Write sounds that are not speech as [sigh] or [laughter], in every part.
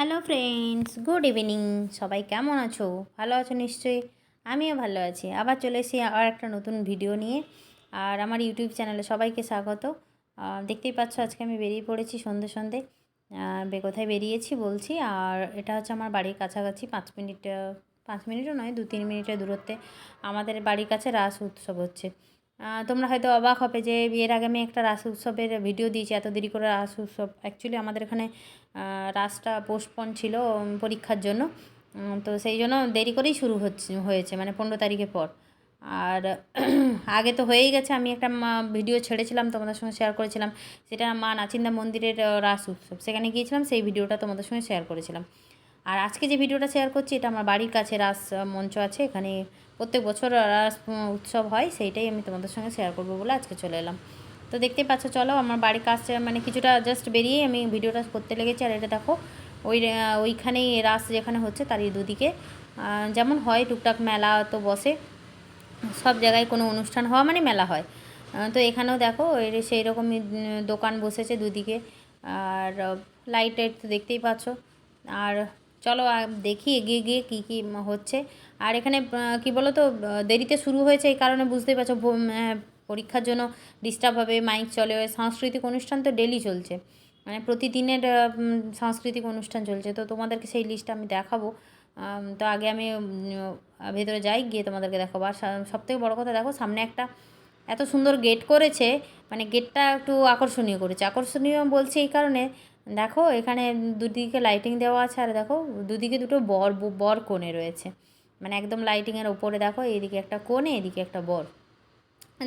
Hello friends good evening সবাই কেমন আছো? ভালো আছো নিশ্চয়ই? আমিও ভালো আছি। আবার চলে এসেছি আর একটা নতুন ভিডিও নিয়ে। আর আমার ইউটিউব চ্যানেলে সবাইকে স্বাগত। দেখতেই পাচ্ছ আজকে আমি বেরিয়ে পড়েছি সন্ধে সন্ধে। কোথায় বেরিয়েছি বলছি। আর এটা হচ্ছে আমার বাড়ির কাছাকাছি পাঁচ মিনিট, পাঁচ মিনিটও নয়, দু, তিন মিনিটের দূরত্বে আমাদের বাড়ির কাছে রাস উৎসব হচ্ছে। তোমরা হয়তো অবাক হবে যে বিয়ের আগে আমি একটা রাস উৎসবের ভিডিও দিয়েছি, এত দেরি করে রাস উৎসব। অ্যাকচুয়ালি আমাদের এখানে রাসটা পোস্টপন ছিল পরীক্ষার জন্য। তো সেই জন্য দেরি করেই শুরু হচ্ছে, হয়েছে মানে পনেরো তারিখের পর। আর [clears throat] আগে তো হয়েই গেছে, আমি একটা ভিডিও ছেড়েছিলাম, তোমাদের সঙ্গে শেয়ার করেছিলাম। সেটা মা নাচিন্দা মন্দিরের রাস উৎসব। সেখানে গিয়েছিলাম, সেই ভিডিওটা তোমাদের সঙ্গে শেয়ার করেছিলাম। আর আজকে যে ভিডিওটা শেয়ার করছি, এটা আমার বাড়ির কাছে রাস মঞ্চ আছে। এখানে প্রত্যেক বছর রাস উৎসব হয়, সেইটাই আমি তোমাদের সঙ্গে শেয়ার করব বলে আজকে চলে এলাম। তো দেখতেই পাচ্ছ, চলো আমার বাড়ির কাছে মানে কিছুটা জাস্ট বেরিয়ে আমি ভিডিওটা করতে লেগেছি। আর এটা দেখো, ওই, ওইখানেই রাস যেখানে হচ্ছে, তারই দুদিকে। যেমন হয়, টুকটাক মেলা তো বসে। সব জায়গায় কোনো অনুষ্ঠান হওয়া মানে মেলা হয়। তো এখানেও দেখো, এর সেই রকমই দোকান বসেছে দুদিকে। আর লাইট টাইট তো দেখতেই পাচ্ছ। আর চলো দেখি এগিয়ে গিয়ে কী কী হচ্ছে। আর এখানে কী বলো তো দেরিতে শুরু হয়েছে এই কারণে বুঝতেই পারছ পরীক্ষার জন্য ডিস্টার্ব হবে মাইক চলে, সাংস্কৃতিক অনুষ্ঠান তো ডেলি চলছে। মানে প্রতিদিনের সাংস্কৃতিক অনুষ্ঠান চলছে। তো তোমাদেরকে সেই লিস্টটা আমি দেখাবো। তো আগে আমি ভেতরে যাই, গিয়ে তোমাদেরকে দেখাবো। আর সব থেকে বড়ো কথা দেখো, সামনে একটা এত সুন্দর গেট করেছে মানে গেটটা একটু আকর্ষণীয় করেছে। আকর্ষণীয় বলছে এই কারণে দেখো এখানে দুদিকে লাইটিং দেওয়া আছে আর দেখো দুদিকে দুটো বর বর কোণে রয়েছে। মানে একদম লাইটিংয়ের ওপরে দেখো এদিকে একটা কোণে এদিকে একটা বর।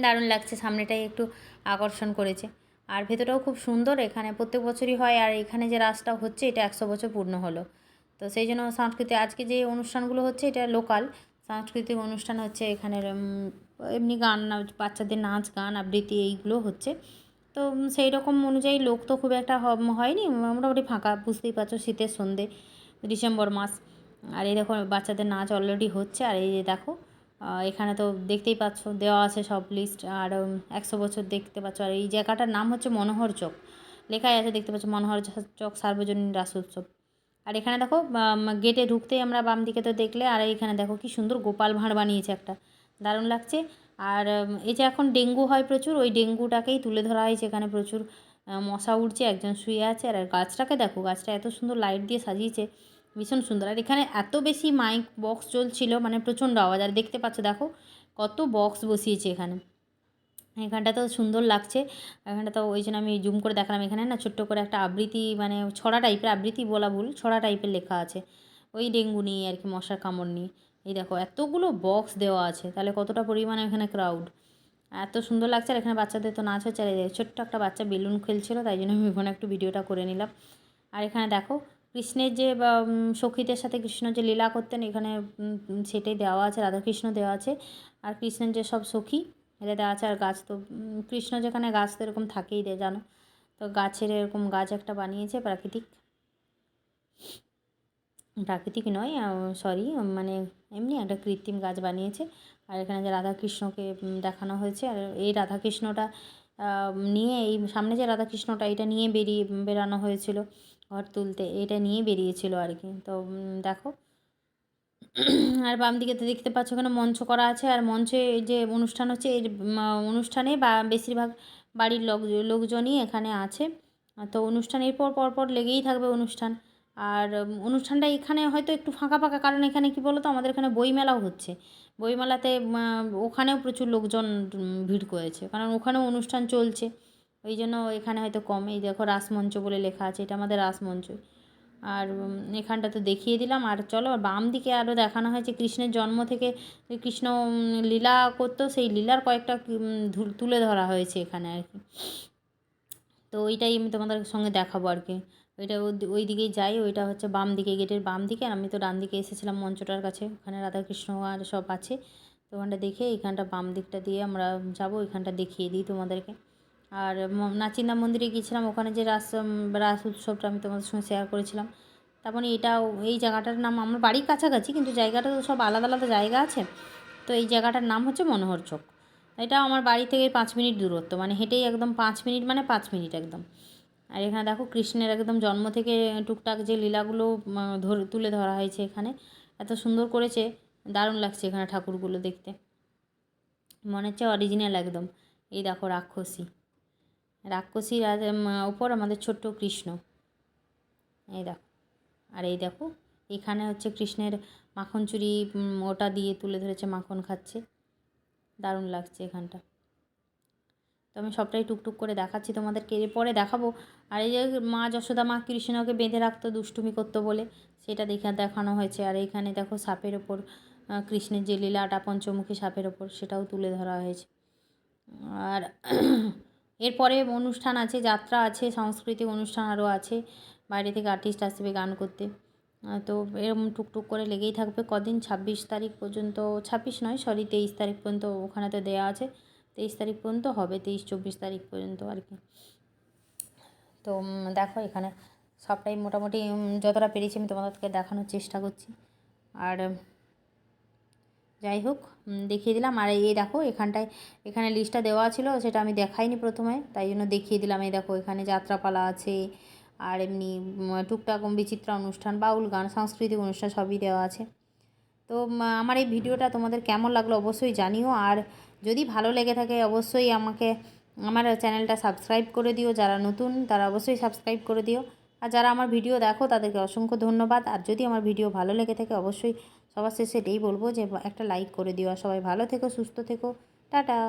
দারুণ লাগছে সামনেটাই একটু আকর্ষণ করেছে। আর ভেতরটাও খুব সুন্দর এখানে প্রত্যেক বছরই হয় আর এখানে যে রাসটা হচ্ছে এটা একশো বছর পূর্ণ হলো। তো সেই জন্য সাংস্কৃতিক আজকে যে অনুষ্ঠানগুলো হচ্ছে এটা লোকাল সাংস্কৃতিক অনুষ্ঠান হচ্ছে এখানের উম, এমনি গান বাচ্চাদের নাচ গান আবৃত্তি এইগুলো হচ্ছে। তো সেই রকম অনুযায়ী লোক তো খুব একটা হয়নি। মোটামুটি ফাঁকা, বুঝতেই পারছ, শীতের সন্ধে, ডিসেম্বর মাস। আর এই দেখো, বাচ্চাদের নাচ অলরেডি হচ্ছে। আর এই যে দেখো এখানে তো দেখতেই পাচ্ছ, দেওয়া আছে সব লিস্ট আর একশো বছর দেখতে পাচ্ছ। আর এই জায়গাটার নাম হচ্ছে মনোহর চক। লেখাই আছে, দেখতে পাচ্ছ, মনোহর চক সার্বজনীন রাস উৎসব। আর এখানে দেখো গেটে ঢুকতেই আমরা বাম দিকে তো দেখলে, আর এইখানে দেখো কি সুন্দর গোপাল ভাঁড় বানিয়েছে একটা। দারুণ লাগছে। আর এই যে এখন ডেঙ্গু হয় প্রচুর, ওই ডেঙ্গুটাকেই তুলে ধরা হয়েছে এখানে প্রচুর মশা উঠছে একজন শুয়ে আছে আর গাছটাকে দেখো, গাছটা এত সুন্দর লাইট দিয়ে সাজিয়েছে, ভীষণ সুন্দর। আর এখানে এত বেশি মাইক বক্স চলছিল মানে প্রচণ্ড আওয়াজ, আর দেখতে পাচ্ছ, দেখো কত বক্স বসিয়েছে এখানে। এখানটা তো সুন্দর লাগছে এখানটা তো ওই জন্য আমি জুম করে দেখালাম, এখানে না ছোট্ট করে একটা আবৃত্তি মানে ছড়া টাইপের আবৃত্তি বলা ভুল, ছড়া টাইপের লেখা আছে, ওই ডেঙ্গু নিয়ে আর কি, মশার কামড় নিয়ে। এই দেখো, এতগুলো বক্স দেওয়া আছে, তাহলে কতটা পরিমাণে এখানে ক্রাউড এত সুন্দর লাগছে আর এখানে বাচ্চাদের তো নাচ হচ্ছে, আর ছোট্ট একটা বাচ্চা বেলুন খেলছিল, তাই জন্য আমি ওখানে একটু ভিডিওটা করে নিলাম। আর এখানে দেখো, কৃষ্ণের যে সখীদের সাথে কৃষ্ণ যে লীলা করতেন, এখানে সেটাই দেওয়া আছে, রাধাকৃষ্ণ দেওয়া আছে। আর কৃষ্ণের যে সব সখী, এটা দেওয়া আছে, আর গাছ তো কৃষ্ণ যেখানে গাছ তো এরকম থাকেই রে, জানো? তো গাছের এরকম গাছ একটা বানিয়েছে প্রাকৃতিক। প্রাকৃতিক নয় সরি মানে এমনি একটা কৃত্রিম গাছ বানিয়েছে। আর এখানে যে রাধাকৃষ্ণকে দেখানো হয়েছে আর এই রাধাকৃষ্ণটা নিয়ে এই সামনে যে রাধাকৃষ্ণটা এটা নিয়ে বেরিয়ে বেরানো হয়েছিল ঘর তুলতে এটা নিয়ে বেরিয়েছিল আর কি। তো দেখো। আর বাম দিকে তো দেখতে পাচ্ছ ওখানে মঞ্চ করা আছে আর মঞ্চে যে অনুষ্ঠান হচ্ছে উম, অনুষ্ঠানে বা বেশিরভাগ বাড়ির লোক লোকজনই এখানে আছে। তো অনুষ্ঠানের পর পর পর লেগেই থাকবে অনুষ্ঠান। আর অনুষ্ঠানটা এখানে হয়তো একটু ফাঁকা ফাঁকা, কারণ এখানে কি বলো তো আমাদের এখানে বইমেলাও হচ্ছে। বইমেলাতে ওখানেও প্রচুর লোকজন ভিড় করেছে। কারণ ওখানেও অনুষ্ঠান চলছে। ওই জন্য এখানে হয়তো কম। এই দেখো রাসমঞ্চ বলে লেখা আছে, এটা আমাদের রাসমঞ্চ। আর এখানটা তো দেখিয়ে দিলাম। আর চলো, আর বাম দিকে আরও দেখানো হয়েছে কৃষ্ণের জন্ম থেকে। কৃষ্ণ লীলা করতো, সেই লীলার কয়েকটা তুলে ধরা হয়েছে এখানে আর কি। তো ওইটাই আমি তোমাদের সঙ্গে দেখাবো আর কি। ওইটা ওই- দিকেই যাই, ওইটা হচ্ছে বাম দিকে গেটের বাম দিকে। আমি তো ডান দিকে এসেছিলাম মঞ্চটার কাছে। ওখানে রাধাকৃষ্ণ আর সব আছে। তো ওখানটা দেখে এখানটা বাম দিকটা দিয়ে আমরা যাব, ওইখানটা দেখিয়ে দিই তোমাদেরকে। আর নাচিন্দা মন্দিরে গিয়েছিলাম। ওখানে যে রাস রাস উৎসবটা আমি তোমাদের সঙ্গে শেয়ার করেছিলাম। তারপরে এটাও, এই জায়গাটার নাম আমার বাড়ির কাছাকাছি, কিন্তু জায়গাটা তো সব আলাদা আলাদা জায়গা আছে। তো এই জায়গাটার নাম হচ্ছে মনোহর চক। এটা আমার বাড়ি থেকে পাঁচ মিনিট দূরত্ব। মানে হেঁটেই একদম পাঁচ মিনিট মানে পাঁচ মিনিট একদম। আর এখানে দেখো কৃষ্ণের একদম জন্ম থেকে টুকটাক যে লীলাগুলো ধরে তুলে ধরা হয়েছে এখানে এত সুন্দর করেছে দারুণ লাগছে এখানে ঠাকুরগুলো দেখতে। মনে হচ্ছে অরিজিনাল একদম। এই দেখো রাক্ষসী। রাক্ষসীর আর, উম, আমাদের ছোট্ট কৃষ্ণ। এই দেখো আর এই দেখো এখানে হচ্ছে কৃষ্ণের মাখন চুরি ওটা দিয়ে তুলে ধরেছে মাখন খাচ্ছে। দারুণ লাগছে এখানটা। তো আমি সবটাই টুকটুক করে দেখাচ্ছি তোমাদেরকে। এরপরে দেখাবো। আর এই যে মা যশোদা, মা কৃষ্ণকে বেঁধে রাখতো, দুষ্টুমি করতো বলে, সেটা দেখে দেখানো হয়েছে। আর এইখানে দেখো সাপের ওপর কৃষ্ণের যে লীলাটা পঞ্চমুখী সাপের ওপর, সেটাও তুলে ধরা হয়েছে। আর এরপরে অনুষ্ঠান আছে, যাত্রা আছে, সাংস্কৃতিক অনুষ্ঠান আরও আছে, বাইরে থেকে আর্টিস্ট আসবে গান করতে। তো এরকম টুকটুক করে লেগেই থাকবে। কদিন? ছাব্বিশ তারিখ পর্যন্ত, ছাব্বিশ নয় সরি তেইশ তারিখ পর্যন্ত ওখানে তো দেওয়া আছে। তেইশ তারিখ পর্যন্ত হবে, তেইশ, চব্বিশ তারিখ পর্যন্ত আর কি। তো দেখো এখানে সবটাই মোটামুটি যতটা পেরেছি আমি তোমাদেরকে দেখানোর চেষ্টা করছি। আর যাই হোক দেখিয়ে দিলাম। আর এই দেখো এখানটায়, এখানে লিস্টটা দেওয়া ছিল, সেটা আমি দেখাইনি প্রথমে, তাই জন্য দেখিয়ে দিলাম। এই দেখো এখানে যাত্রাপালা আছে, আর এমনি টুকটাক বিচিত্রা অনুষ্ঠান, বাউল গান, সাংস্কৃতিক অনুষ্ঠান সবই দেওয়া আছে। তো আমার এই ভিডিওটা তোমাদের কেমন লাগল অবশ্যই জানিও। আর যদি ভালো লেগে থাকে অবশ্যই আমাকে, আমার চ্যানেলটা সাবস্ক্রাইব করে দিও। যারা নতুন, তারা অবশ্যই সাবস্ক্রাইব করে দিও। আর যারা আমার ভিডিও দেখো, তাদেরকে অসংখ্য ধন্যবাদ। আর যদি আমার ভিডিও ভালো লেগে থাকে, অবশ্যই সবার শেষে এটাই বলব যে, একটা লাইক করে দিও। আর সবাই ভালো থেকো, সুস্থ থেকো। টাটা।